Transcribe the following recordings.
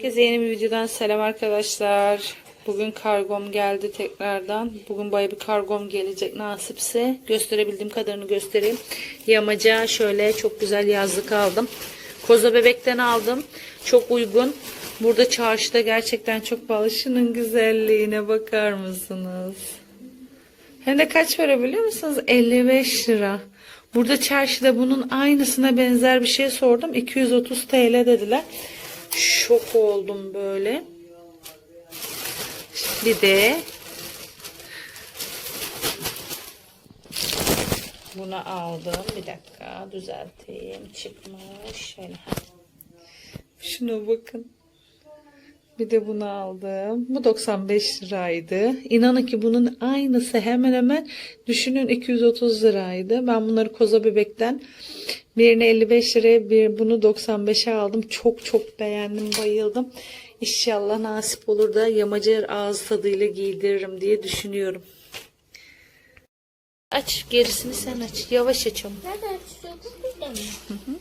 Herkese yeni bir videodan selam arkadaşlar. Bugün kargom geldi tekrardan. Bugün baya bir kargom gelecek nasipse. Gösterebildiğim kadarını göstereyim. Yamaca şöyle çok güzel yazlık aldım. Koza bebekten aldım. Çok uygun. Burada çarşıda gerçekten çok pahalı. Şunun güzelliğine bakar mısınız? Hem de kaç para biliyor musunuz? 55 lira. Burada çarşıda bunun aynısına benzer bir şey sordum. 230 TL dediler. Şok oldum böyle. Bir de bunu aldım. Bir dakika düzelteyim. Çıkmış. Şuna bakın. Bir de bunu aldım. Bu 95 liraydı. İnanın ki bunun aynısı hemen hemen düşünün 230 liraydı. Ben bunları Koza Bebek'ten birini 55 liraya bir bunu 95'e aldım. Çok çok beğendim, bayıldım. İnşallah nasip olur da yamaca ağız tadıyla giydiririm diye düşünüyorum. Aç gerisini sen aç. Yavaş aç ama. Nereden? Burada mı?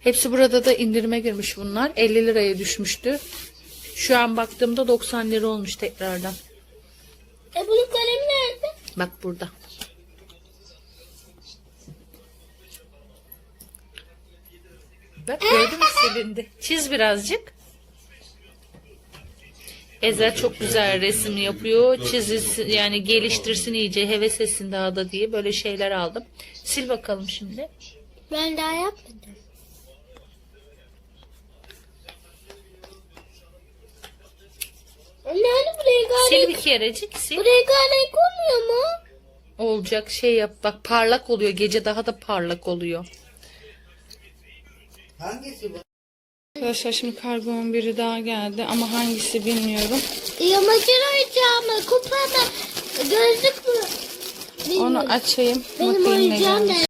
Hepsi burada da indirime girmiş bunlar. 50 liraya düşmüştü. Şu an baktığımda 90 lira olmuş tekrardan. E bunun kalemi nerede? Bak burada. Silindi. Çiz birazcık. Ezel çok güzel resim yapıyor. Çizilsin yani geliştirsin iyice heves etsin daha da diye böyle şeyler aldım. Sil bakalım şimdi. Ben daha yapmadım. Anne hani bu Sil bir kerecik sil. bu rengarenk olmuyor mu? Olacak şey yap. Bak parlak oluyor. Gece daha da parlak oluyor. Hangisi bu? Arkadaşlar şimdi kargomun biri daha geldi ama hangisi bilmiyorum. Yamacın oyuncağımı, kupada gözlük mü? Bilmiyorum. Onu açayım. Benim Bakayım ne oyuncağım gelmiş.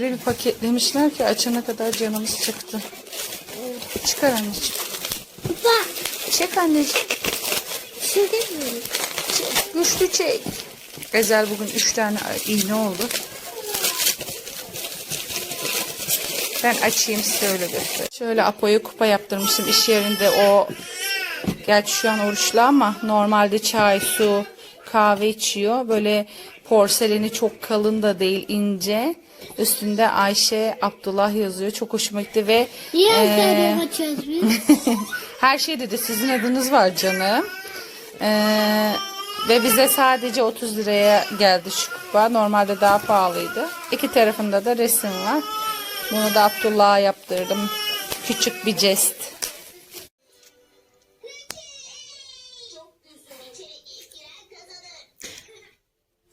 Öyle bir paketlemişler ki açana kadar canımız çıktı. Çıkar anneciğim. Kupa. Çek anneciğim. Şey. Çek. Güçlü çek. Ezel bugün üç tane iğne oldu. Ben açayım size öyle göstereyim. Şöyle Apo'ya kupa yaptırmıştım iş yerinde o gerçi şu an oruçlu ama normalde çay, su, kahve içiyor. Böyle porseleni çok kalın da değil ince. Üstünde Ayşe Abdullah yazıyor. Çok hoşuma gitti ve Niye ee... her şeyde de sizin adınız var canım. Ee, ve bize sadece 30 liraya geldi şu kupa. Normalde daha pahalıydı. İki tarafında da resim var. Bunu da Abdullah'a yaptırdım. Küçük bir jest.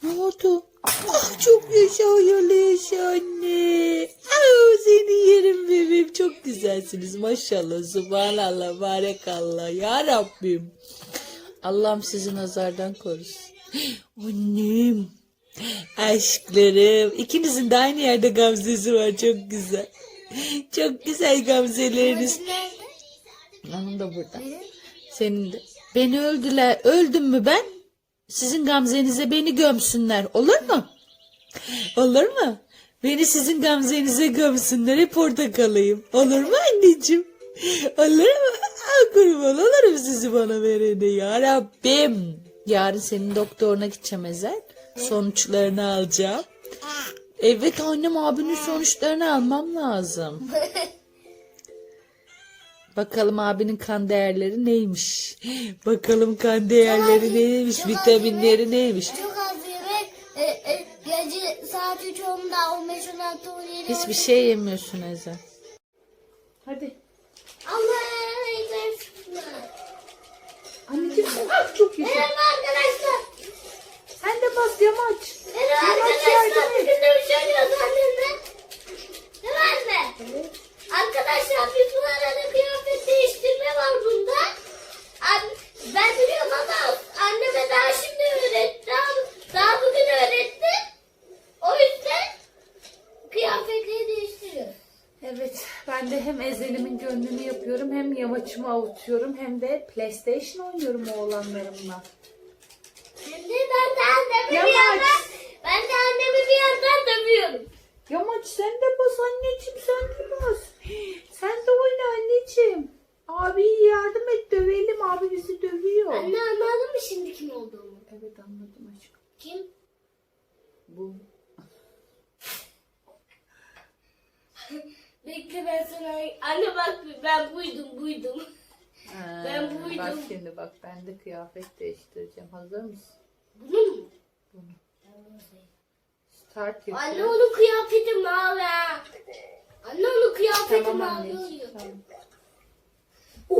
Ne? Ah, çok yaşa hayırlı yaşa anne. Ah, seni yerim bebeğim. Çok güzelsiniz maşallah. Subhanallah, barekallah. Ya Rabbim. Allah'ım sizi nazardan korusun. Annem. Aşklarım. İkinizin de aynı yerde gamzesi var. Çok güzel. Çok güzel gamzeleriniz. Onun da burada. Senin de. Beni öldüler. Öldüm mü ben? Sizin gamzenize beni gömsünler. Olur mu? Olur mu? Beni sizin gamzenize gömsünler. Hep orada kalayım. Olur mu anneciğim? Olur mu? Ah, kurban olurum sizi bana verene ya Rabbim. Yarın senin doktoruna gideceğim Ezel. Sonuçlarını alacağım. Evet annem abinin sonuçlarını almam lazım. Bakalım abinin kan değerleri neymiş? Bakalım kan değerleri neymiş? Vitaminleri neymiş? Çok az yemek. E, e, gece saat 3 10'da 15 16 17 Hiçbir şey yemiyorsun Ezel. Hadi. Allah'a emanet Anneciğim çok güzel. Merhaba arkadaşlar. De bas yamaç. Merhaba arkadaşlar. Bugün de bir şey oynuyoruz annemle. Değil mi anne? Arkadaşlar biz bu arada kıyafet değiştirme var bunda. Ben biliyorum ama anneme daha şimdi öğretti. Daha, daha bugün öğretti. O yüzden kıyafetleri değiştiriyoruz. Evet, ben de hem Ezel'imin gönlünü yapıyorum, hem yamaçımı avutuyorum, hem de PlayStation oynuyorum oğlanlarımla. Anne ben de annemi Yamaç. bir yandan, ben de annemi bir yandan dövüyorum. Yamaç sen de bas anneciğim sen de bas. Sen de oyna anneciğim. Abi yardım et dövelim abi bizi dövüyor. Anne anladın mı şimdi kim olduğumu? Evet anladım aşkım. Kim? Bu. Bekle ben sana... Anne bak ben buydum buydum. Ben buydum. Bak şimdi bak ben de kıyafet değiştireceğim. Hazır mısın? Bunun mu? Bunu. Start. Anne onun kıyafeti mavi. ha. Anne onun kıyafeti Tamam mavi anneciğim. oluyor. Tamam. U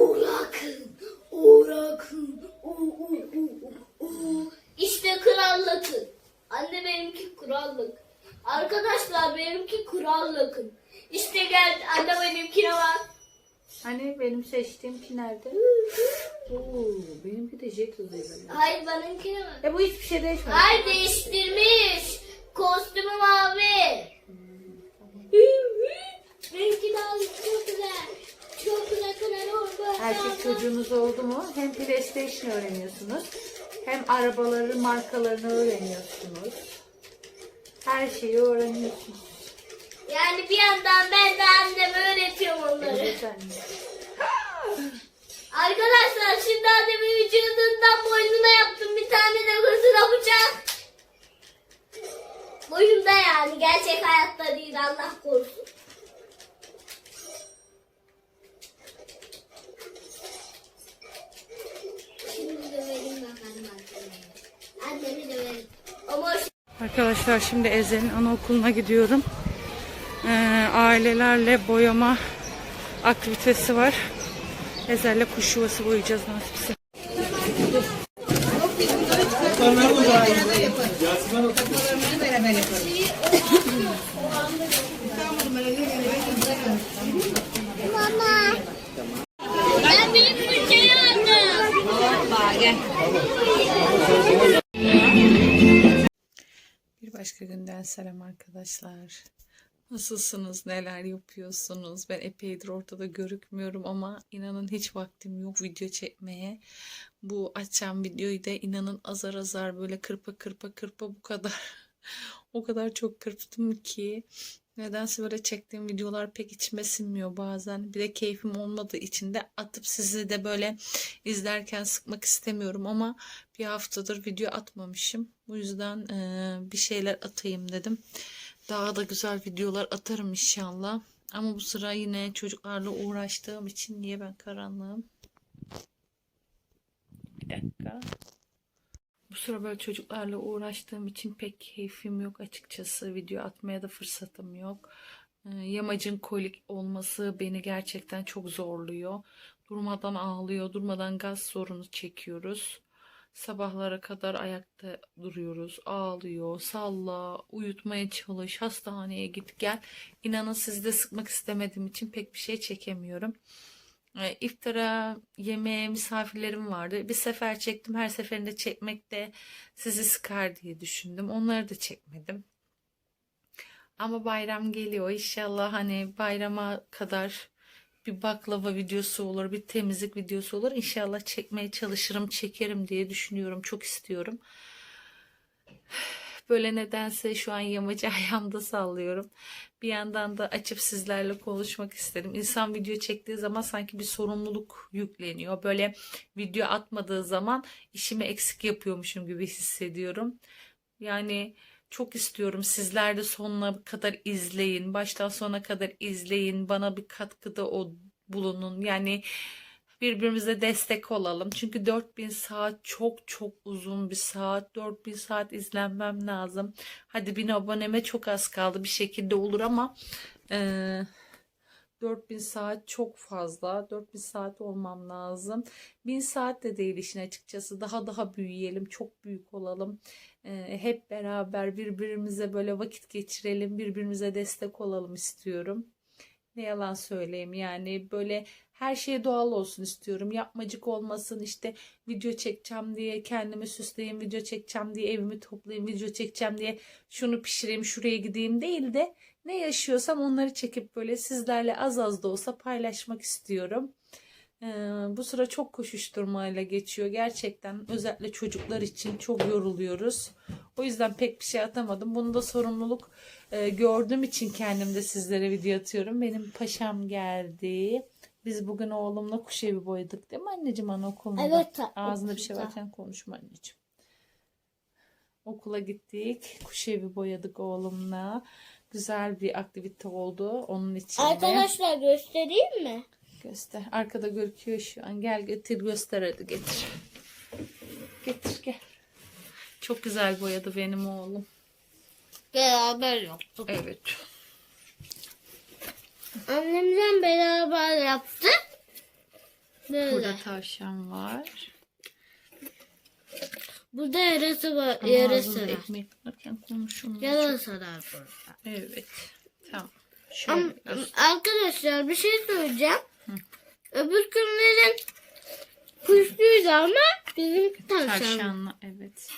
u u u. İşte krallıkın. Anne benimki krallık. Arkadaşlar benimki krallıkın. İşte geldi anne benimkine bak. Hani benim seçtiğimki nerede? Oo, benimki de jet hızıyla. Hayır benimkine bak. E bu hiçbir şey değişmedi. Hayır değiştirmiş. Kostümü mavi. Benimki daha çok güzel. Çok güzel kral oldu. Erkek çocuğunuz oldu mu hem PlayStation öğreniyorsunuz hem arabaları markalarını öğreniyorsunuz. Her şeyi öğreniyorsunuz. Yani bir yandan ben de anneme öğretiyorum onları. Arkadaşlar şimdi annemin vücudundan boynuna yaptım bir tane de hızına bıçak. Boynumda yani gerçek hayatta değil Allah korusun. O Arkadaşlar şimdi Ezel'in anaokuluna gidiyorum. Ailelerle boyama aktivitesi var. Ezel'le kuş yuvası boyayacağız nasipse. Ben büyük bütçeyi aldım. Bir başka günden selam arkadaşlar. Nasılsınız? Neler yapıyorsunuz? Ben epeydir ortada görükmüyorum ama inanın hiç vaktim yok video çekmeye. Bu açacağım videoyu da inanın azar azar böyle kırpa kırpa kırpa bu kadar. o kadar çok kırptım ki nedense böyle çektiğim videolar pek içime sinmiyor bazen. Bir de keyfim olmadığı için de atıp sizi de böyle izlerken sıkmak istemiyorum ama bir haftadır video atmamışım. Bu yüzden bir şeyler atayım dedim. Daha da güzel videolar atarım inşallah. Ama bu sıra yine çocuklarla uğraştığım için niye ben karanlığım? Bir dakika. Bu sıra böyle çocuklarla uğraştığım için pek keyfim yok açıkçası. Video atmaya da fırsatım yok. Ee, Yamacın kolik olması beni gerçekten çok zorluyor. Durmadan ağlıyor, durmadan gaz sorunu çekiyoruz. Sabahlara kadar ayakta duruyoruz, ağlıyor, salla, uyutmaya çalış, hastaneye git gel. İnanın sizi de sıkmak istemediğim için pek bir şey çekemiyorum. E, İftara yemeğe misafirlerim vardı. Bir sefer çektim. Her seferinde çekmek de sizi sıkar diye düşündüm. Onları da çekmedim. Ama bayram geliyor. İnşallah hani bayrama kadar bir baklava videosu olur, bir temizlik videosu olur. İnşallah çekmeye çalışırım, çekerim diye düşünüyorum. Çok istiyorum. Böyle nedense şu an yamacı ayağımda sallıyorum. Bir yandan da açıp sizlerle konuşmak istedim. İnsan video çektiği zaman sanki bir sorumluluk yükleniyor. Böyle video atmadığı zaman işimi eksik yapıyormuşum gibi hissediyorum. Yani çok istiyorum sizler de sonuna kadar izleyin. Baştan sona kadar izleyin. Bana bir katkıda o bulunun. Yani birbirimize destek olalım. Çünkü 4000 saat çok çok uzun bir saat. 4000 saat izlenmem lazım. Hadi bin aboneme çok az kaldı. Bir şekilde olur ama eee 4000 saat çok fazla. 4000 saat olmam lazım. 1000 saat de değil işin açıkçası. Daha daha büyüyelim. Çok büyük olalım. Ee, hep beraber birbirimize böyle vakit geçirelim. Birbirimize destek olalım istiyorum. Ne yalan söyleyeyim yani böyle her şey doğal olsun istiyorum. Yapmacık olmasın işte video çekeceğim diye kendimi süsleyeyim, video çekeceğim diye evimi toplayayım, video çekeceğim diye şunu pişireyim, şuraya gideyim değil de ne yaşıyorsam onları çekip böyle sizlerle az az da olsa paylaşmak istiyorum. Ee, bu sıra çok koşuşturmayla geçiyor. Gerçekten özellikle çocuklar için çok yoruluyoruz. O yüzden pek bir şey atamadım. Bunu da sorumluluk e, gördüğüm için kendimde sizlere video atıyorum. Benim paşam geldi. Biz bugün oğlumla kuş evi boyadık değil mi anneciğim anaokulunda? Evet, Ağzında bir şey varken konuşma anneciğim. Okula gittik. Kuş evi boyadık oğlumla. Güzel bir aktivite oldu onun için. Arkadaşlar göstereyim mi? Göster. Arkada gözüküyor şu an. Gel getir göster hadi getir. Getir gel. Çok güzel boyadı benim oğlum. Beraber yaptık. Evet. Annemden beraber yaptık. Böyle. Burada tavşan var. Burada yarası var. Ama yarası var. ekmek varken konuşulmuyor. Yarası var burada. Evet. Tamam. Şöyle Ama, arkadaşlar bir şey söyleyeceğim. Öbür günlerin kuşluydu ama bizim tavşan. Tavşanla evet.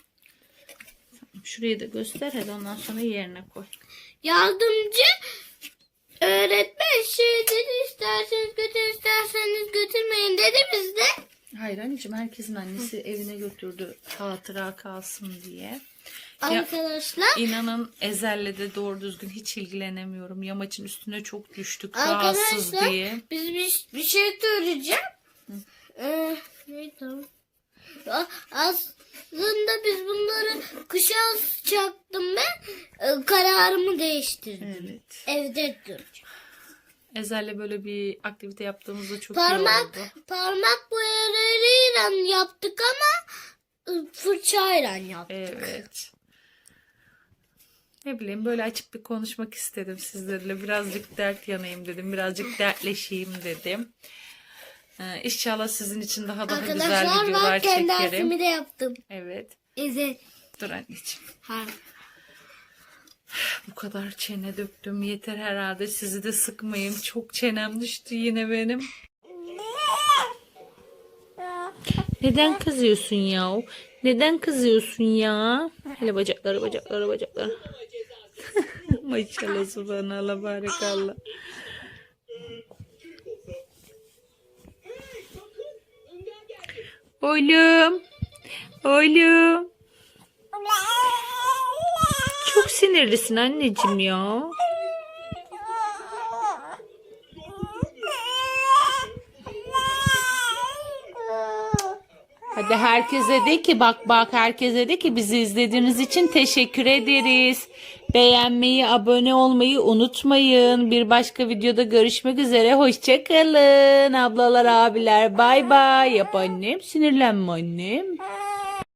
Tamam, şurayı da göster hadi ondan sonra yerine koy. Yardımcı öğretmen şey dedi isterseniz götür isterseniz götürmeyin dedi bizde. Hayır anneciğim herkesin annesi evine götürdü hatıra kalsın diye. Arkadaşlar İnanın Ezel'le de doğru düzgün hiç ilgilenemiyorum. Yamaçın üstüne çok düştük rahatsız Arkadaşlar diye. biz bir, bir şey söyleyeceğim. Ee, neydi Aslında biz bunları kışa asacaktım ben. Ee, kararımı değiştirdim. Evet. Evde duracağım. Ezel'le böyle bir aktivite yaptığımızda çok iyi Parmak oldu. parmak boyalarıyla yaptık ama ı, fırçayla yaptık. Evet. Ne bileyim böyle açık bir konuşmak istedim sizlerle. Birazcık dert yanayım dedim. Birazcık dertleşeyim dedim. Ee, inşallah sizin için daha daha güzel Arkadaşlar videolar ben kendi çekerim. dersimi de yaptım. Evet. Evet. Dur anneciğim. Ha. Bu kadar çene döktüm. Yeter herhalde. Sizi de sıkmayayım. Çok çenem düştü yine benim. Neden kızıyorsun ya? Neden kızıyorsun ya? Hele bacakları bacakları bacakları. Maşallah subhanallah barakallah. Oğlum. Oğlum. Çok sinirlisin anneciğim ya. Hadi herkese de ki bak bak herkese de ki bizi izlediğiniz için teşekkür ederiz. Beğenmeyi, abone olmayı unutmayın. Bir başka videoda görüşmek üzere. Hoşçakalın. Ablalar, abiler bay bay. Yap annem. Sinirlenme annem.